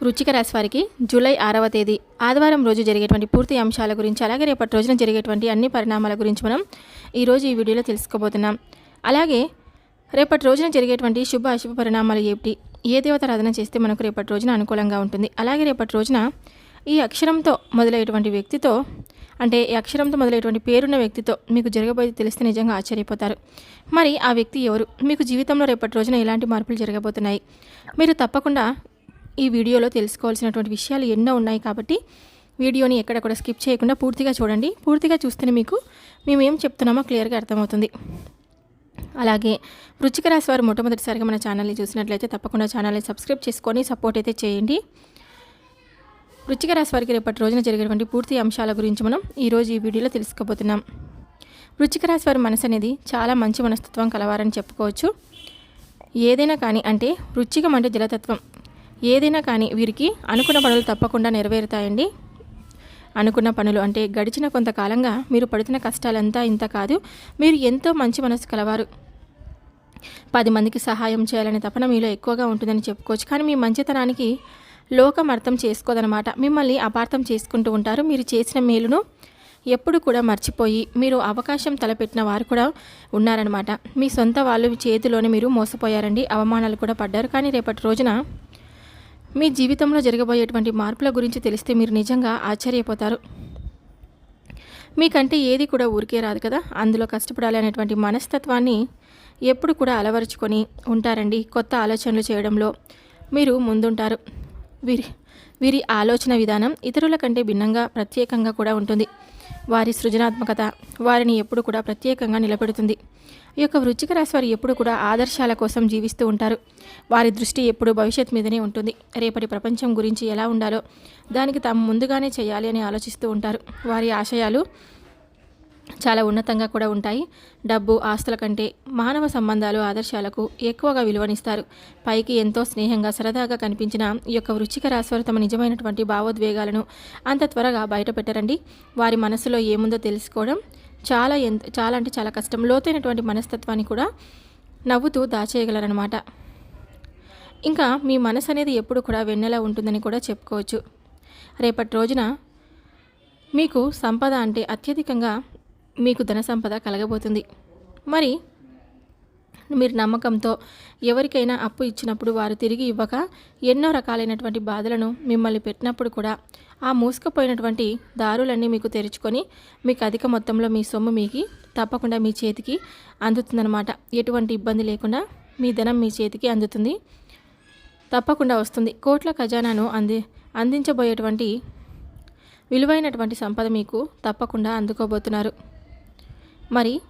వృచ్చిక రాశి వారికి జూలై ఆరవ తేదీ ఆదివారం రోజు జరిగేటువంటి పూర్తి అంశాల గురించి అలాగే రేపటి రోజున జరిగేటువంటి అన్ని పరిణామాల గురించి మనం ఈరోజు ఈ వీడియోలో తెలుసుకోబోతున్నాం. అలాగే రేపటి రోజున జరిగేటువంటి శుభ అశుభ పరిణామాలు ఏమిటి ఏ దేవత ఆరాధన చేస్తే మనకు రేపటి రోజున అనుకూలంగా ఉంటుంది అలాగే రేపటి రోజున ఈ అక్షరంతో మొదలయ్యేటువంటి వ్యక్తితో అంటే ఈ అక్షరంతో మొదలయ్యేటువంటి పేరున్న వ్యక్తితో మీకు జరగబోయేది తెలిస్తే నిజంగా ఆశ్చర్యపోతారు. మరి ఆ వ్యక్తి ఎవరు మీకు జీవితంలో రేపటి రోజున ఎలాంటి మార్పులు జరగబోతున్నాయి మీరు తప్పకుండా ఈ వీడియోలో తెలుసుకోవాల్సినటువంటి విషయాలు ఎన్నో ఉన్నాయి కాబట్టి వీడియోని ఎక్కడ కూడా స్కిప్ చేయకుండా పూర్తిగా చూడండి. పూర్తిగా చూస్తేనే మీకు మేము ఏం చెప్తున్నామో క్లియర్గా అర్థమవుతుంది. అలాగే వృచ్చిక రాశి వారు మొట్టమొదటిసారిగా మన ఛానల్ని చూసినట్లయితే తప్పకుండా ఛానల్ని సబ్స్క్రైబ్ చేసుకొని సపోర్ట్ అయితే చేయండి. వృచ్చిక రాశి వారికి రేపటి రోజున జరిగేటువంటి పూర్తి అంశాల గురించి మనం ఈరోజు ఈ వీడియోలో తెలుసుకోబోతున్నాం. వృచ్చిక రాశి వారి మనసు అనేది చాలా మంచి మనస్తత్వం కలవారని చెప్పుకోవచ్చు. ఏదైనా కానీ అంటే వృచ్చికం అంటే జలతత్వం. ఏదైనా కానీ వీరికి అనుకున్న పనులు తప్పకుండా నెరవేరుతాయండి. అనుకున్న పనులు అంటే గడిచిన కొంతకాలంగా మీరు పడుతున్న కష్టాలంతా ఇంత కాదు. మీరు ఎంతో మంచి మనసు కలవారు. పది మందికి సహాయం చేయాలనే తపన మీలో ఎక్కువగా ఉంటుందని చెప్పుకోవచ్చు. కానీ మీ మంచితనానికి లోకం అర్థం చేసుకోదనమాట మిమ్మల్ని అపార్థం చేసుకుంటూ ఉంటారు. మీరు చేసిన మేలును ఎప్పుడు కూడా మర్చిపోయి మీరు అవకాశం తలపెట్టిన వారు కూడా ఉన్నారనమాట మీ సొంత వాళ్ళు చేతిలోనే మీరు మోసపోయారండి. అవమానాలు కూడా పడ్డారు. కానీ రేపటి రోజున మీ జీవితంలో జరగబోయేటువంటి మార్పుల గురించి తెలిస్తే మీరు నిజంగా ఆశ్చర్యపోతారు. మీకంటే ఏది కూడా ఊరికే రాదు కదా? అందులో కష్టపడాలి అనేటువంటి మనస్తత్వాన్ని ఎప్పుడు కూడా అలవరుచుకొని ఉంటారండి కొత్త ఆలోచనలు చేయడంలో. మీరు ముందుంటారు. వీరి వీరి ఆలోచన విధానం ఇతరుల కంటే భిన్నంగా ప్రత్యేకంగా కూడా ఉంటుంది. వారి సృజనాత్మకత వారిని ఎప్పుడు కూడా ప్రత్యేకంగా నిలబెడుతుంది. ఈ యొక్క వృచ్చిక రాశి వారు ఎప్పుడు కూడా ఆదర్శాల కోసం జీవిస్తూ ఉంటారు. వారి దృష్టి ఎప్పుడు భవిష్యత్ మీదనే ఉంటుంది. రేపటి ప్రపంచం గురించి ఎలా ఉండాలో దానికి తాము ముందుగానే చేయాలి అని ఆలోచిస్తూ ఉంటారు. వారి ఆశయాలు చాలా ఉన్నతంగా కూడా ఉంటాయి. డబ్బు ఆస్తుల కంటే మానవ సంబంధాలు ఆదర్శాలకు ఎక్కువగా విలువనిస్తారు. పైకి ఎంతో స్నేహంగా సరదాగా కనిపించిన ఈ యొక్క వృచ్చిక రాశివారు తమ నిజమైనటువంటి భావోద్వేగాలను అంత త్వరగా బయటపెట్టరండి. వారి మనసులో ఏముందో తెలుసుకోవడం చాలా ఎంత చాలా అంటే చాలా కష్టం. లోతైనటువంటి మనస్తత్వాన్ని కూడా నవ్వుతూ దాచేయగలరనమాట ఇంకా మీ మనసు అనేది ఎప్పుడు కూడా వెన్నెలా ఉంటుందని కూడా చెప్పుకోవచ్చు. రేపటి రోజున మీకు సంపద అంటే అత్యధికంగా మీకు ధన సంపద కలగబోతుంది. మరి మీరు నమ్మకంతో ఎవరికైనా అప్పు ఇచ్చినప్పుడు వారు తిరిగి ఇవ్వక ఎన్నో రకాలైనటువంటి బాధలను మిమ్మల్ని పెట్టినప్పుడు కూడా ఆ మూసుకుపోయినటువంటి దారులన్నీ మీకు తెరుచుకొని మీకు అధిక మొత్తంలో మీ సొమ్ము మీకు తప్పకుండా మీ చేతికి అందుతుందన్నమాట. ఎటువంటి ఇబ్బంది లేకుండా మీ ధనం మీ చేతికి అందుతుంది. తప్పకుండా వస్తుంది. కోట్ల ఖజానాను అంది అందించబోయేటువంటి విలువైనటువంటి సంపద మీకు తప్పకుండా అందుకోబోతున్నారు. మరి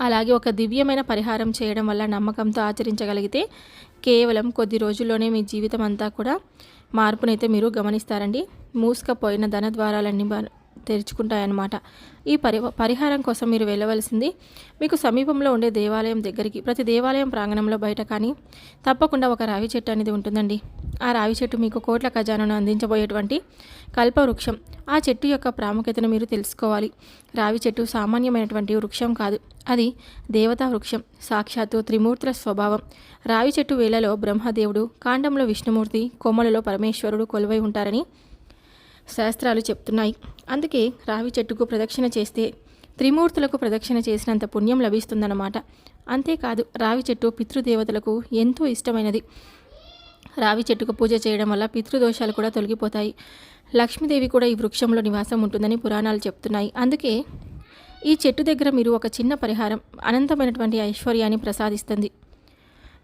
అలాగే ఒక దివ్యమైన పరిహారం చేయడం వల్ల నమ్మకంతో ఆచరించగలిగితే కేవలం కొద్ది రోజుల్లోనే మీ జీవితం అంతా కూడా మార్పునైతే మీరు గమనిస్తారండి. మూసుకపోయిన ధన ద్వారాలన్నీ తెరుచుకుంటాయన్నమాట. ఈ పరి పరిహారం కోసం మీరు వెళ్ళవలసింది మీకు సమీపంలో ఉండే దేవాలయం దగ్గరికి ప్రతి దేవాలయం ప్రాంగణంలో బయట కానీ తప్పకుండా ఒక రావి చెట్టు అనేది ఉంటుందండి. ఆ రావి చెట్టు మీకు కోట్ల ఖజానాను అందించబోయేటువంటి కల్పవృక్షం. ఆ చెట్టు యొక్క ప్రాముఖ్యతను మీరు తెలుసుకోవాలి. రావి చెట్టు సామాన్యమైనటువంటి వృక్షం కాదు. అది దేవతా వృక్షం సాక్షాత్తు త్రిమూర్తుల స్వభావం. రావి చెట్టు వేళలో బ్రహ్మదేవుడు కాండంలో విష్ణుమూర్తి కొమ్మలలో పరమేశ్వరుడు కొలువై ఉంటారని శాస్త్రాలు చెప్తున్నాయి. అందుకే రావి చెట్టుకు ప్రదక్షిణ చేస్తే త్రిమూర్తులకు ప్రదక్షిణ చేసినంత పుణ్యం లభిస్తుందన్నమాట. అంతేకాదు రావి చెట్టు పితృదేవతలకు ఎంతో ఇష్టమైనది. రావి చెట్టుకు పూజ చేయడం వల్ల పితృదోషాలు కూడా తొలగిపోతాయి. లక్ష్మీదేవి కూడా ఈ వృక్షంలో నివాసం ఉంటుందని పురాణాలు చెప్తున్నాయి. అందుకే ఈ చెట్టు దగ్గర మీరు ఒక చిన్న పరిహారం అనంతమైనటువంటి ఐశ్వర్యాన్ని ప్రసాదిస్తుంది.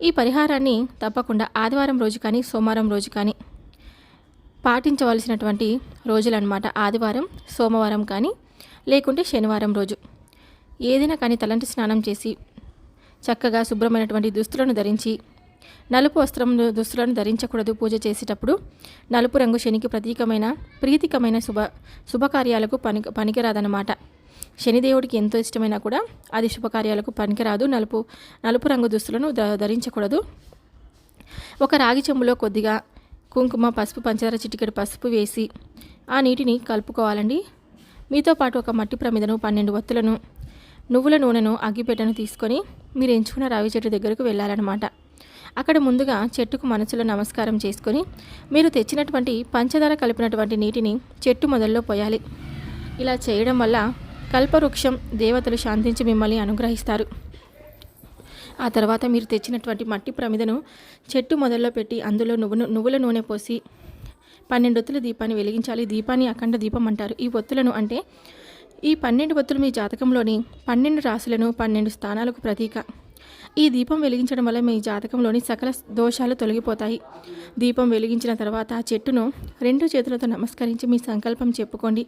ఈ పరిహారాన్ని తప్పకుండా ఆదివారం రోజు కానీ సోమవారం రోజు కానీ పాటించవలసినటువంటి రోజులన్నమాట. ఆదివారం సోమవారం కానీ లేకుంటే శనివారం రోజు. ఏదైనా కానీ తలంటి స్నానం చేసి చక్కగా శుభ్రమైనటువంటి దుస్తులను ధరించి నలుపు వస్త్రం దుస్తులను ధరించకూడదు. పూజ చేసేటప్పుడు నలుపు రంగు శనికి ప్రతీకమైన ప్రీతికమైన శుభ శుభకార్యాలకు పని పనికిరాదన్నమాట. శనిదేవుడికి ఎంతో ఇష్టమైనా కూడా అది శుభకార్యాలకు పనికిరాదు. నలుపు నలుపు రంగు దుస్తులను ధరించకూడదు. ఒక రాగి చెంబులో కొద్దిగా కుంకుమ పసుపు పంచదార చిటికెడు పసుపు వేసి ఆ నీటిని కలుపుకోవాలండి. మీతో పాటు ఒక మట్టి ప్రమిదను పన్నెండు వత్తులను నువ్వుల నూనెను అగ్గిపెట్టను తీసుకొని మీరు ఎంచుకున్న రావి చెట్టు దగ్గరకు వెళ్ళాలన్నమాట. అక్కడ ముందుగా చెట్టుకు మనసులో నమస్కారం చేసుకొని మీరు తెచ్చినటువంటి పంచదార కలిపినటువంటి నీటిని చెట్టు మొదల్లో పోయాలి. ఇలా చేయడం వల్ల కల్పవృక్షం దేవతలు శాంతించి మిమ్మల్ని అనుగ్రహిస్తారు. ఆ తర్వాత మీరు తెచ్చినటువంటి మట్టి ప్రమిదను చెట్టు మొదల్లో పెట్టి అందులో నువ్వు నువ్వుల నూనె పోసి పన్నెండు ఒత్తుల దీపాన్ని వెలిగించాలి. దీపాన్ని అఖండ దీపం అంటారు. ఈ ఒత్తులను అంటే ఈ పన్నెండు ఒత్తులు మీ జాతకంలోని పన్నెండు రాశులను పన్నెండు స్థానాలకు ప్రతీక. ఈ దీపం వెలిగించడం వల్ల మీ జాతకంలోని సకల దోషాలు తొలగిపోతాయి. దీపం వెలిగించిన తర్వాత ఆ చెట్టును రెండు చేతులతో నమస్కరించి మీ సంకల్పం చెప్పుకోండి.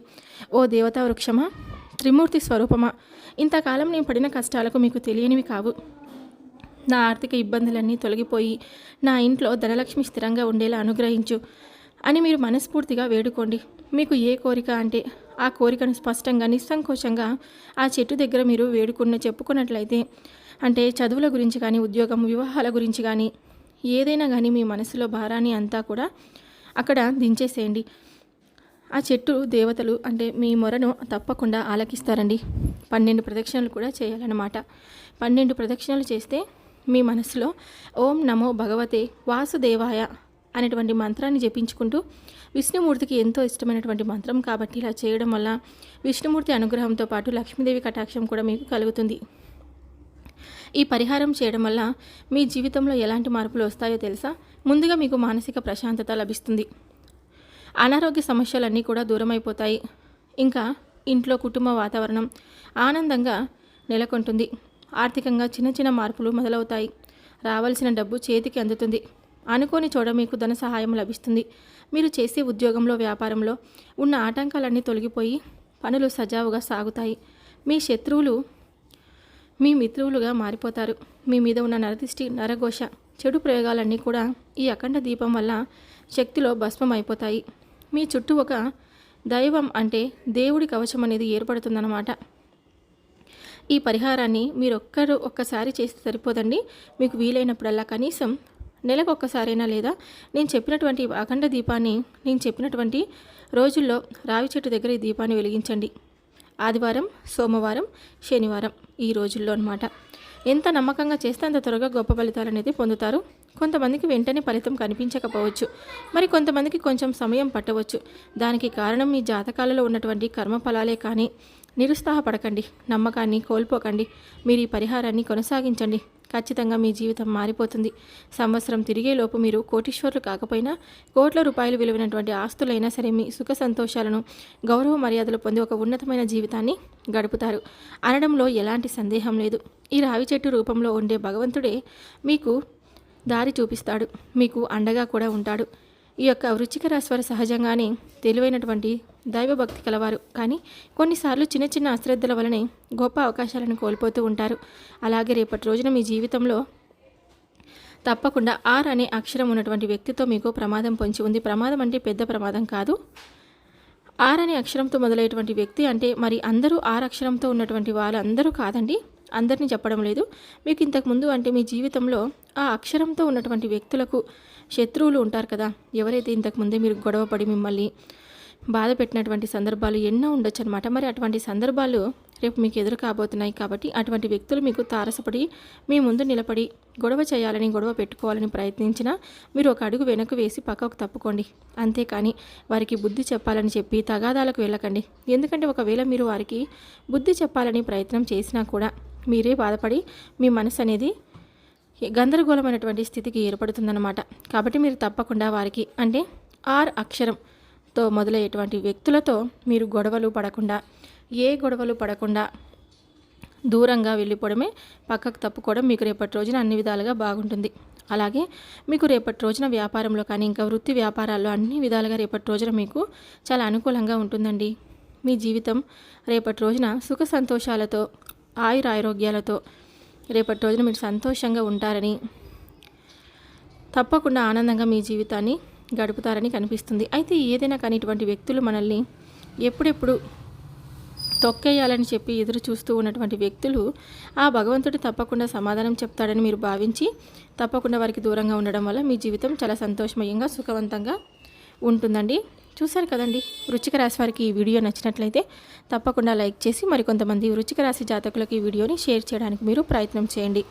ఓ దేవతా వృక్షమా త్రిమూర్తి స్వరూపమా ఇంతకాలం నేను పడిన కష్టాలకు మీకు తెలియనివి కావు. నా ఆర్థిక ఇబ్బందులన్నీ తొలగిపోయి నా ఇంట్లో ధనలక్ష్మి స్థిరంగా ఉండేలా అనుగ్రహించు అని మీరు మనస్ఫూర్తిగా వేడుకోండి. మీకు ఏ కోరిక అంటే ఆ కోరికను స్పష్టంగా నిస్సంకోచంగా ఆ చెట్టు దగ్గర మీరు వేడుకున్న చెప్పుకున్నట్లయితే అంటే చదువుల గురించి కానీ ఉద్యోగం వివాహాల గురించి కానీ ఏదైనా కానీ మీ మనసులో భారాన్ని అంతా కూడా అక్కడ దించేసేయండి. ఆ చెట్టు దేవతలు అంటే మీ మొరను తప్పకుండా ఆలకిస్తారండి. పన్నెండు ప్రదక్షిణలు కూడా చేయాలన్నమాట. పన్నెండు ప్రదక్షిణలు చేస్తే మీ మనసులో ఓం నమో భగవతే వాసుదేవాయ అనేటువంటి మంత్రాన్ని జపించుకుంటూ విష్ణుమూర్తికి ఎంతో ఇష్టమైనటువంటి మంత్రం కాబట్టి ఇలా చేయడం వల్ల విష్ణుమూర్తి అనుగ్రహంతో పాటు లక్ష్మీదేవి కటాక్షం కూడా మీకు కలుగుతుంది. ఈ పరిహారం చేయడం వల్ల మీ జీవితంలో ఎలాంటి మార్పులు వస్తాయో తెలుసా? ముందుగా మీకు మానసిక ప్రశాంతత లభిస్తుంది. అనారోగ్య సమస్యలన్నీ కూడా దూరమైపోతాయి. ఇంకా ఇంట్లో కుటుంబ వాతావరణం ఆనందంగా నెలకొంటుంది. ఆర్థికంగా చిన్న చిన్న మార్పులు మొదలవుతాయి. రావాల్సిన డబ్బు చేతికి అందుతుంది. అనుకోని చోట మీకు ధన సహాయం లభిస్తుంది. మీరు చేసే ఉద్యోగంలో వ్యాపారంలో ఉన్న ఆటంకాలన్నీ తొలగిపోయి పనులు సజావుగా సాగుతాయి. మీ శత్రువులు మీ మిత్రువులుగా మారిపోతారు. మీ మీద ఉన్న నరదిష్టి నరఘోష చెడు ప్రయోగాలన్నీ కూడా ఈ అఖండ దీపం వల్ల శక్తిలో భస్మం అయిపోతాయి మీ చుట్టూ ఒక దైవం అంటే దేవుడి కవచం అనేది ఏర్పడుతుందన్నమాట. ఈ పరిహారాన్ని మీరు ఒక్కరు ఒక్కసారి చేస్తే సరిపోదండి. మీకు వీలైనప్పుడల్లా కనీసం నెలకు ఒక్కసారైనా లేదా నేను చెప్పినటువంటి అఖండ దీపాన్ని నేను చెప్పినటువంటి రోజుల్లో రావి చెట్టు దగ్గర ఈ దీపాన్ని వెలిగించండి. ఆదివారం సోమవారం శనివారం ఈ రోజుల్లో అనమాట ఎంత నమ్మకంగా చేస్తే అంత త్వరగా గొప్ప ఫలితాలు అనేది పొందుతారు. కొంతమందికి వెంటనే ఫలితం కనిపించకపోవచ్చు. మరి కొంతమందికి కొంచెం సమయం పట్టవచ్చు. దానికి కారణం మీ జాతకాలలో ఉన్నటువంటి కర్మఫలాలే కానీ నిరుత్సాహపడకండి నమ్మకాన్ని కోల్పోకండి. మీరు ఈ పరిహారాన్ని కొనసాగించండి. ఖచ్చితంగా మీ జీవితం మారిపోతుంది. సంవత్సరం తిరిగేలోపు మీరు కోటీశ్వరులు కాకపోయినా కోట్ల రూపాయలు విలువైనటువంటి ఆస్తులైనా సరే మీ సుఖ సంతోషాలను గౌరవ మర్యాదలు పొంది ఒక ఉన్నతమైన జీవితాన్ని గడుపుతారు. అనడంలో ఎలాంటి సందేహం లేదు. ఈ రావి చెట్టు రూపంలో ఉండే భగవంతుడే మీకు దారి చూపిస్తాడు. మీకు అండగా కూడా ఉంటాడు. ఈ యొక్క వృచ్చిక స్వర సహజంగానే తెలివైనటువంటి దైవభక్తి కలవారు. కానీ కొన్నిసార్లు చిన్న చిన్న అశ్రద్ధల వలనే గొప్ప అవకాశాలను కోల్పోతూ ఉంటారు. అలాగే రేపటి రోజున మీ జీవితంలో తప్పకుండా ఆర్ అనే అక్షరం ఉన్నటువంటి వ్యక్తితో మీకు ప్రమాదం పొంచి ఉంది. ప్రమాదం అంటే పెద్ద ప్రమాదం కాదు. ఆర్ అనే అక్షరంతో మొదలయ్యేటువంటి వ్యక్తి అంటే మరి అందరూ ఆర్ అక్షరంతో ఉన్నటువంటి వాళ్ళందరూ కాదండి. అందరినీ చెప్పడం లేదు. మీకు ఇంతకుముందు అంటే మీ జీవితంలో ఆ అక్షరంతో ఉన్నటువంటి వ్యక్తులకు శత్రువులు ఉంటారు కదా. ఎవరైతే ఇంతకుముందే మీరు గొడవపడి మిమ్మల్ని బాధ పెట్టినటువంటి సందర్భాలు ఎన్నో ఉండొచ్చు అనమాట మరి అటువంటి సందర్భాలు రేపు మీకు ఎదురు కాబోతున్నాయి కాబట్టి అటువంటి వ్యక్తులు మీకు తారసపడి మీ ముందు నిలబడి గొడవ చేయాలని గొడవ పెట్టుకోవాలని ప్రయత్నించినా మీరు ఒక అడుగు వెనక్కు వేసి పక్కకు తప్పుకోండి. అంతేకాని వారికి బుద్ధి చెప్పాలని చెప్పి తగాదాలకు వెళ్ళకండి. ఎందుకంటే ఒకవేళ మీరు వారికి బుద్ధి చెప్పాలని ప్రయత్నం చేసినా కూడా మీరే బాధపడి మీ మనసు అనేది గందరగోళమైనటువంటి స్థితికి ఏర్పడుతుందన్నమాట. కాబట్టి మీరు తప్పకుండా వారికి అంటే ఆర్ అక్షరంతో మొదలయ్యేటువంటి వ్యక్తులతో మీరు గొడవలు పడకుండా ఏ గొడవలు పడకుండా దూరంగా వెళ్ళిపోవడమే పక్కకు తప్పుకోవడం మీకు రేపటి రోజున అన్ని విధాలుగా బాగుంటుంది. అలాగే మీకు రేపటి రోజున వ్యాపారంలో కానీ ఇంకా వృత్తి వ్యాపారాల్లో అన్ని విధాలుగా రేపటి రోజున మీకు చాలా అనుకూలంగా ఉంటుందండి. మీ జీవితం రేపటి రోజున సుఖ సంతోషాలతో ఆయుర ఆరోగ్యాలతో రేపటి రోజున మీరు సంతోషంగా ఉంటారని తప్పకుండా ఆనందంగా మీ జీవితాన్ని గడుపుతారని కనిపిస్తుంది. అయితే ఏదైనా కానీ ఇటువంటి వ్యక్తులు మనల్ని ఎప్పుడెప్పుడు తొక్కేయాలని చెప్పి ఎదురు చూస్తూ ఉన్నటువంటి వ్యక్తులు ఆ భగవంతుడు తప్పకుండా సమాధానం చెప్తాడని మీరు భావించి తప్పకుండా వారికి దూరంగా ఉండడం వల్ల మీ జీవితం చాలా సంతోషమయంగా సుఖవంతంగా ఉంటుందండి. చూశారు కదండి? వృచ్చిక రాశి వారికి ఈ వీడియో నచ్చినట్లయితే తప్పకుండా లైక్ చేసి మరికొంతమంది వృచ్చిక రాశి జాతకులకు ఈ వీడియోని షేర్ చేయడానికి మీరు ప్రయత్నం చేయండి.